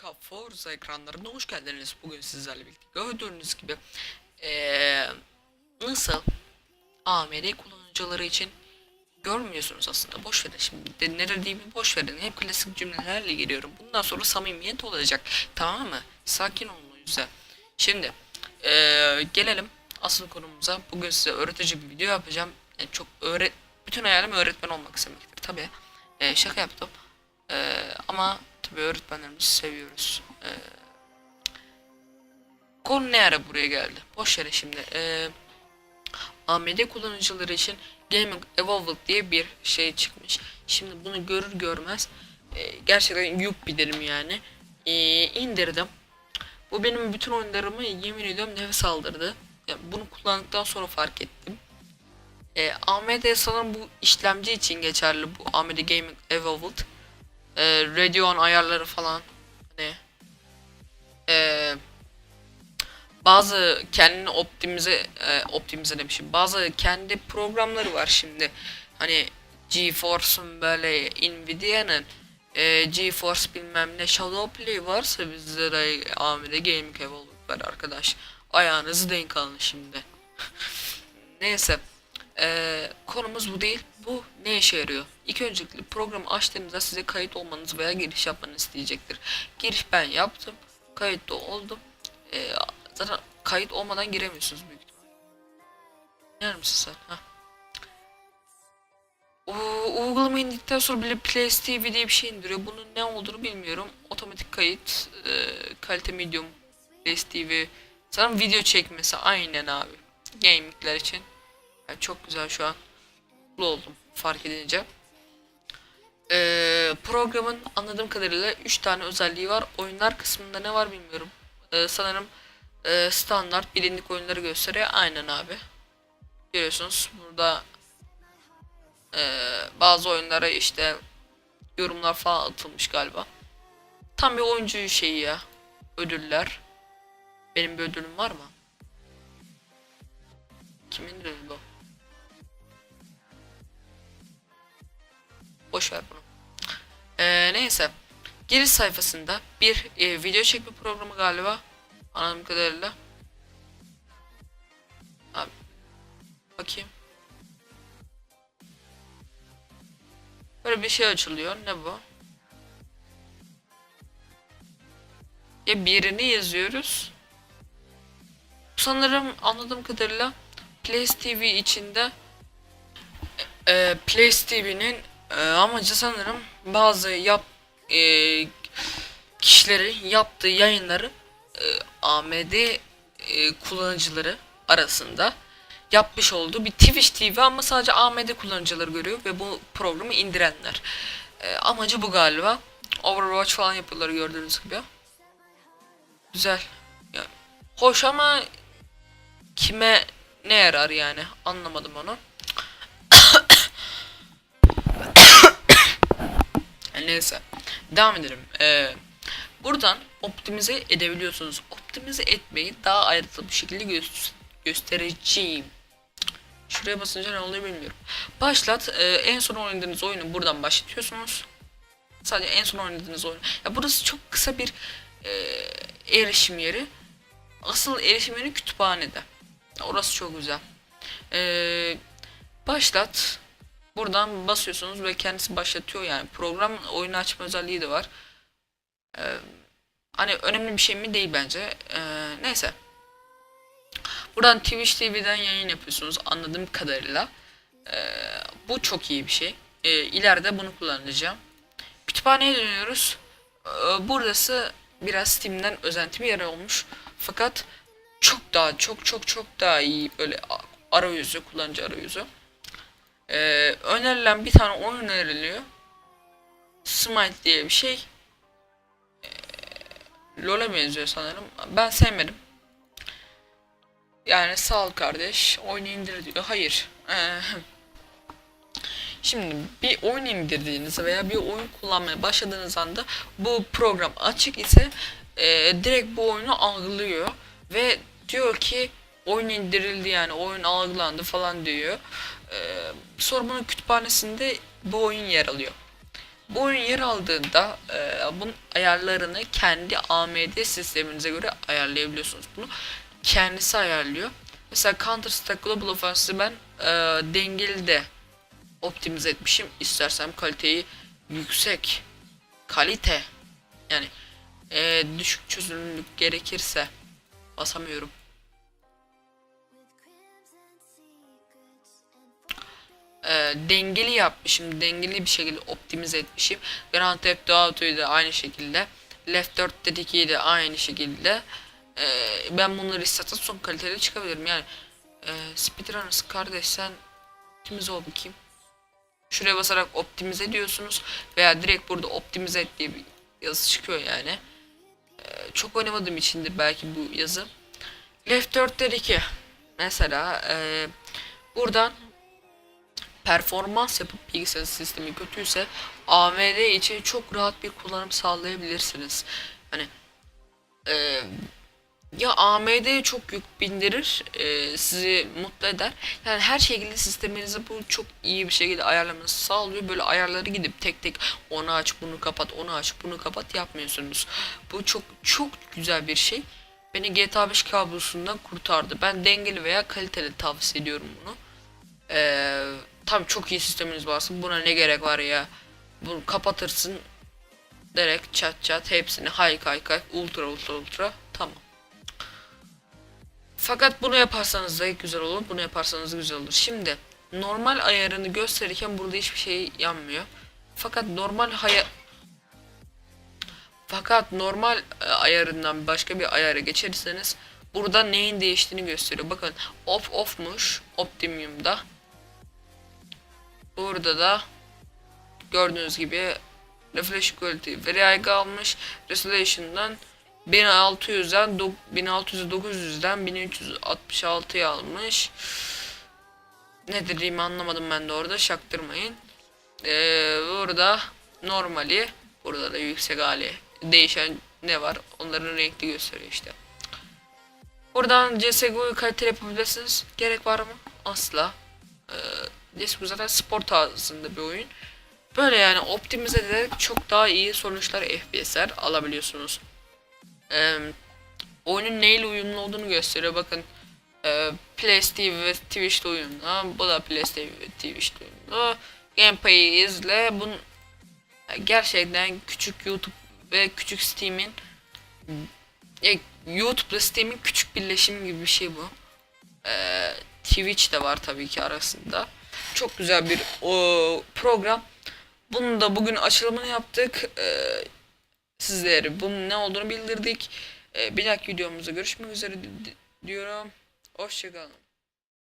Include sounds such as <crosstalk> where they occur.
Ka Forza ekranlarına hoş geldiniz. Bugün sizlerle birlikte gördüğünüz gibi eee, nasıl AMD kullanıcıları için görmüyorsunuz aslında. Boş verin şimdi ne dediğimi boş verin. Hep klasik cümlelerle giriyorum. Bundan sonra samimiyet olacak. Tamam mı? Sakin olun o yüzden. Şimdi eee, gelelim asıl konumuza. Bugün size öğretici bir video yapacağım. Yani çok öğret bütün hayalim öğretmen olmak istemektir. Tabii eee, şaka yaptım. Eee, ama tabii öğretmenlerimizi seviyoruz. Eee konu ne ara buraya geldi? Boş yere şimdi. Eee AMD kullanıcıları için Gaming Evolved diye bir şey çıkmış. Şimdi bunu görür görmez e, gerçekten yuppi derim yani. E, indirdim. Bu benim bütün oyunlarımı yemin ediyorum nefes aldırdı. Yani bunu kullandıktan sonra fark ettim. E, AMD sanırım bu işlemci için geçerli bu AMD Gaming Evolved. E, Radeon ayarları falan. Hani e, bazı kendini optimize e, optimize demişim. Bazı kendi programları var şimdi. Hani GeForce'un böyle Nvidia'nın e, GeForce bilmem ne Shadow Play varsa bizde de AMD Gaming Evolved var arkadaş. Ayağınızı denk alın şimdi. <laughs> Neyse. E, konumuz bu değil. Bu ne işe yarıyor? İlk öncelikle programı açtığınızda size kayıt olmanız veya giriş yapmanızı isteyecektir. Giriş ben yaptım. Kayıtlı oldum. E, zaten kayıt olmadan giremiyorsunuz büyük ihtimal. Yer misin sen? Heh. O, uygulama indikten sonra bile Play TV diye bir şey indiriyor. Bunun ne olduğunu bilmiyorum. Otomatik kayıt, e, kalite medium, Play TV. Sanırım video çekmesi aynen abi. Gaming'ler için. Yani çok güzel şu an. Mutlu oldum fark edince. Ee, programın anladığım kadarıyla 3 tane özelliği var. Oyunlar kısmında ne var bilmiyorum. Ee, sanırım e, standart bilindik oyunları gösteriyor. Aynen abi. Görüyorsunuz burada e, bazı oyunlara işte yorumlar falan atılmış galiba. Tam bir oyuncu şeyi ya. Ödüller. Benim bir ödülüm var mı? Kimin ödülü bu? Boş ver bunu. Ee, neyse. Giriş sayfasında bir e, video çekme programı galiba. Anladığım kadarıyla. Abi. Bakayım. Böyle bir şey açılıyor. Ne bu? Ya birini yazıyoruz. Sanırım anladığım kadarıyla Place TV içinde e, Place TV'nin e, amacı sanırım bazı yap e, kişilerin yaptığı yayınları e, AMD e, kullanıcıları arasında yapmış olduğu bir Twitch TV ama sadece AMD kullanıcıları görüyor ve bu programı indirenler. E, amacı bu galiba. Overwatch falan yapıyorlar gördüğünüz gibi. Güzel. Yani, hoş ama kime ne yarar yani anlamadım onu. Neyse. Devam edelim. Ee, buradan optimize edebiliyorsunuz. Optimize etmeyi daha ayrıntılı bir şekilde gö- göstereceğim. Şuraya basınca ne oluyor bilmiyorum. Başlat. Ee, en son oynadığınız oyunu buradan başlatıyorsunuz. Sadece en son oynadığınız oyun. Ya burası çok kısa bir e, erişim yeri. Asıl erişim yeri kütüphanede. Orası çok güzel. Ee, başlat. Buradan basıyorsunuz ve kendisi başlatıyor yani. Program oyunu açma özelliği de var. Ee, hani önemli bir şey mi değil bence. Ee, neyse. Buradan Twitch TV'den yayın yapıyorsunuz anladığım kadarıyla. Ee, bu çok iyi bir şey. Ee, ileride bunu kullanacağım. Kütüphaneye dönüyoruz. Ee, burası biraz Steam'den özenti bir yer olmuş. Fakat çok daha çok çok çok daha iyi böyle arayüzü, kullanıcı arayüzü. Ee, önerilen bir tane oyun öneriliyor. Smite diye bir şey. Ee, LoL'e benziyor sanırım. Ben sevmedim. Yani sağ ol kardeş. Oyunu indir diyor. Hayır. Ee, <laughs> Şimdi bir oyun indirdiğiniz veya bir oyun kullanmaya başladığınız anda bu program açık ise e, direkt bu oyunu algılıyor ve diyor ki oyun indirildi yani oyun algılandı falan diyor. E, sonra bunun kütüphanesinde bu oyun yer alıyor. Bu oyun yer aldığında e, bunun ayarlarını kendi AMD sisteminize göre ayarlayabiliyorsunuz. Bunu kendisi ayarlıyor. Mesela Counter Strike Global Offensive'ı ben e, dengeli de optimize etmişim. İstersem kaliteyi yüksek kalite yani e, düşük çözünürlük gerekirse basamıyorum. E, dengeli yapmışım. Dengeli bir şekilde optimize etmişim. Grand Theft Auto'yu da aynı şekilde. Left 4 Dead 2'yi de aynı şekilde. E, ben bunları istesem son kaliteli çıkabilirim. Yani e, Speedrunners kardeş sen optimize ol bakayım. Şuraya basarak optimize diyorsunuz veya direkt burada optimize et diye bir yazı çıkıyor yani. Ee, çok oynamadığım içindir belki bu yazı. Left 4 Dead 2 mesela e, buradan performans yapıp bilgisayar sistemi kötüyse AMD için çok rahat bir kullanım sağlayabilirsiniz. Hani e, ya AMD çok yük bindirir, e, sizi mutlu eder. Yani her şekilde sisteminizi bu çok iyi bir şekilde ayarlamanızı sağlıyor. Böyle ayarları gidip tek tek onu aç, bunu kapat, onu aç, bunu kapat yapmıyorsunuz. Bu çok çok güzel bir şey. Beni GTA 5 kablosundan kurtardı. Ben dengeli veya kaliteli tavsiye ediyorum bunu. Ee, tabii çok iyi sisteminiz varsa buna ne gerek var ya. Bunu kapatırsın direkt çat çat hepsini hay kay kay ultra ultra ultra tamam. Fakat bunu yaparsanız da güzel olur. Bunu yaparsanız güzel olur. Şimdi normal ayarını gösterirken burada hiçbir şey yanmıyor. Fakat normal haya fakat normal e, ayarından başka bir ayara geçerseniz burada neyin değiştiğini gösteriyor. Bakın off off'muş Optimum'da. Burada da gördüğünüz gibi refresh quality very high kalmış. Resolution'dan 1600'den 1600'e 900'den 1366'ya almış. Ne dediğimi anlamadım ben de orada şaktırmayın. Ee, burada normali burada da yüksek hali değişen ne var onların renkli gösteriyor işte. Buradan CSGO'yu kaliteli yapabilirsiniz. Gerek var mı? Asla. Ee, CSGO zaten spor tarzında bir oyun. Böyle yani optimize ederek çok daha iyi sonuçlar FPS'ler alabiliyorsunuz. Ee, oyunun neyle uyumlu olduğunu gösteriyor. Bakın e, PlayStation ve Twitch'te uyumlu. Bu da PlayStation ve Twitch'te uyumlu. Gameplay'i izle. Bunun gerçekten küçük YouTube ve küçük Steam'in e, YouTube'la Steam'in küçük birleşimi gibi bir şey bu. Ee, Twitch de var tabii ki arasında. Çok güzel bir o, program. Bunu da bugün açılımını yaptık. Ee, sizlere bunun ne olduğunu bildirdik. Ee, bir dahaki videomuzda görüşmek üzere di- di- diyorum. Hoşçakalın.